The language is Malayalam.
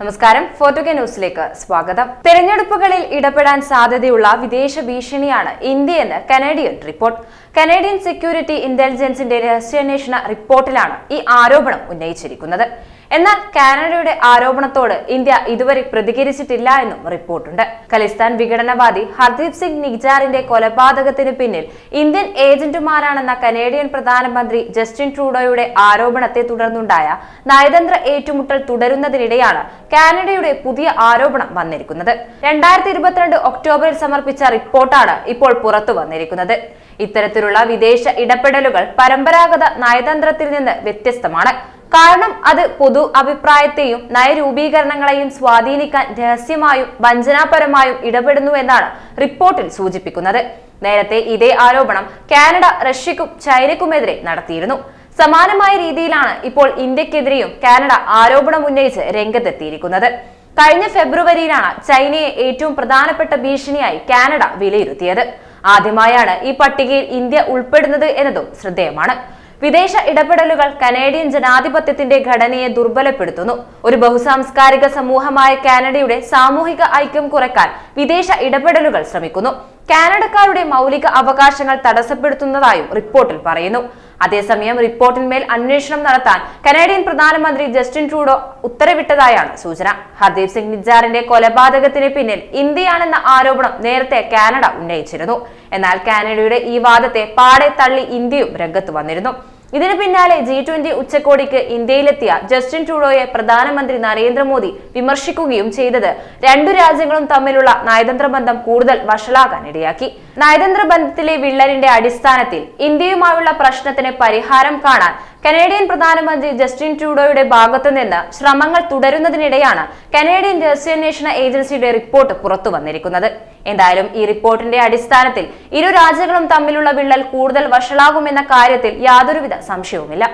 നമസ്കാരം. ഫോർട്ടുഗെ ന്യൂസിലേക്ക് സ്വാഗതം. തെരഞ്ഞെടുപ്പുകളിൽ ഇടപെടാൻ സാധ്യതയുള്ള വിദേശ ഭീഷണിയാണ് ഇന്ത്യയെന്ന് കനേഡിയൻ റിപ്പോർട്ട്. കനേഡിയൻ സെക്യൂരിറ്റി ഇന്റലിജൻസിന്റെ രഹസ്യാന്വേഷണ റിപ്പോർട്ടിലാണ് ഈ ആരോപണം ഉന്നയിച്ചിരിക്കുന്നത്. എന്നാൽ കാനഡയുടെ ആരോപണത്തോട് ഇന്ത്യ ഇതുവരെ പ്രതികരിച്ചിട്ടില്ല എന്നും റിപ്പോർട്ടുണ്ട്. ഖലിസ്ഥാൻ വിഘടനവാദി ഹർദീപ് സിംഗ് നിഗ്ജാറിന്റെ കൊലപാതകത്തിന് പിന്നിൽ ഇന്ത്യൻ ഏജന്റുമാരാണെന്ന കനേഡിയൻ പ്രധാനമന്ത്രി ജസ്റ്റിൻ ട്രൂഡോയുടെ ആരോപണത്തെ തുടർന്നുണ്ടായ നയതന്ത്ര ഏറ്റുമുട്ടൽ തുടരുന്നതിനിടെയാണ് കാനഡയുടെ പുതിയ ആരോപണം വന്നിരിക്കുന്നത്. രണ്ടായിരത്തി ഇരുപത്തിരണ്ട് ഒക്ടോബറിൽ സമർപ്പിച്ച റിപ്പോർട്ടാണ് ഇപ്പോൾ പുറത്തു വന്നിരിക്കുന്നത്. ഇത്തരത്തിലുള്ള വിദേശ ഇടപെടലുകൾ പരമ്പരാഗത നയതന്ത്രത്തിൽ നിന്ന് വ്യത്യസ്തമാണ്. കാരണം അത് പൊതു അഭിപ്രായത്തെയും നയരൂപീകരണങ്ങളെയും സ്വാധീനിക്കാൻ രഹസ്യമായും വഞ്ചനാപരമായും ഇടപെടുന്നു എന്നാണ് റിപ്പോർട്ടിൽ സൂചിപ്പിക്കുന്നത്. നേരത്തെ ഇതേ ആരോപണം കാനഡ റഷ്യക്കും ചൈനയ്ക്കുമെതിരെ നടത്തിയിരുന്നു. സമാനമായ രീതിയിലാണ് ഇപ്പോൾ ഇന്ത്യക്കെതിരെയും കാനഡ ആരോപണം ഉന്നയിച്ച് രംഗത്തെത്തിയിരിക്കുന്നത്. കഴിഞ്ഞ ഫെബ്രുവരിയിലാണ് ചൈനയെ ഏറ്റവും പ്രധാനപ്പെട്ട ഭീഷണിയായി കാനഡ വിലയിരുത്തിയത്. ആദ്യമായാണ് ഈ പട്ടികയിൽ ഇന്ത്യ ഉൾപ്പെടുന്നത് എന്നതും ശ്രദ്ധേയമാണ്. വിദേശ ഇടപെടലുകൾ കനേഡിയൻ ജനാധിപത്യത്തിന്റെ ഘടനയെ ദുർബലപ്പെടുത്തുന്നു. ഒരു ബഹുസാംസ്കാരിക സമൂഹമായ കാനഡയുടെ സാമൂഹിക ഐക്യം കുറയ്ക്കാൻ വിദേശ ഇടപെടലുകൾ ശ്രമിക്കുന്നു. കാനഡക്കാരുടെ മൗലിക അവകാശങ്ങൾ തടസ്സപ്പെടുത്തുന്നതായും റിപ്പോർട്ടിൽ പറയുന്നു. അതേസമയം റിപ്പോർട്ടിന്മേൽ അന്വേഷണം നടത്താൻ കനേഡിയൻ പ്രധാനമന്ത്രി ജസ്റ്റിൻ ട്രൂഡോ ഉത്തരവിട്ടതായാണ് സൂചന. ഹർദീപ് സിംഗ് നിജാറിന്റെ കൊലപാതകത്തിന് പിന്നിൽ ഇന്ത്യയാണെന്ന ആരോപണം നേരത്തെ കാനഡ ഉന്നയിച്ചിരുന്നു. എന്നാൽ കാനഡയുടെ ഈ വാദത്തെ പാടെ തള്ളി ഇന്ത്യയും രംഗത്ത് വന്നിരുന്നു. ഇതിനു പിന്നാലെ ജി ട്വന്റി ഉച്ചകോടിക്ക് ഇന്ത്യയിലെത്തിയ ജസ്റ്റിൻ ട്രൂഡോയെ പ്രധാനമന്ത്രി നരേന്ദ്രമോദി വിമർശിക്കുകയും ചെയ്തത്. രണ്ടു രാജ്യങ്ങളും തമ്മിലുള്ള നയതന്ത്ര ബന്ധം കൂടുതൽ വഷളാകാൻ ഇടയാക്കി നയതന്ത്ര ബന്ധത്തിലെ വിള്ളലിന്റെ അടിസ്ഥാനത്തിൽ ഇന്ത്യയുമായുള്ള പ്രശ്നത്തിന് പരിഹാരം കാണാൻ കനേഡിയൻ പ്രധാനമന്ത്രി ജസ്റ്റിൻ ട്രൂഡോയുടെ ഭാഗത്തു നിന്ന് ശ്രമങ്ങൾ തുടരുന്നതിനിടെയാണ് കനേഡിയൻ രഹസ്യാന്വേഷണ ഏജൻസിയുടെ റിപ്പോർട്ട് പുറത്തു വന്നിരിക്കുന്നത്. എന്തായാലും ഈ റിപ്പോർട്ടിന്റെ അടിസ്ഥാനത്തിൽ ഇരു രാജ്യങ്ങളും തമ്മിലുള്ള വിള്ളൽ കൂടുതൽ വഷളാകുമെന്ന കാര്യത്തിൽ യാതൊരുവിധ സംശയവുമില്ല.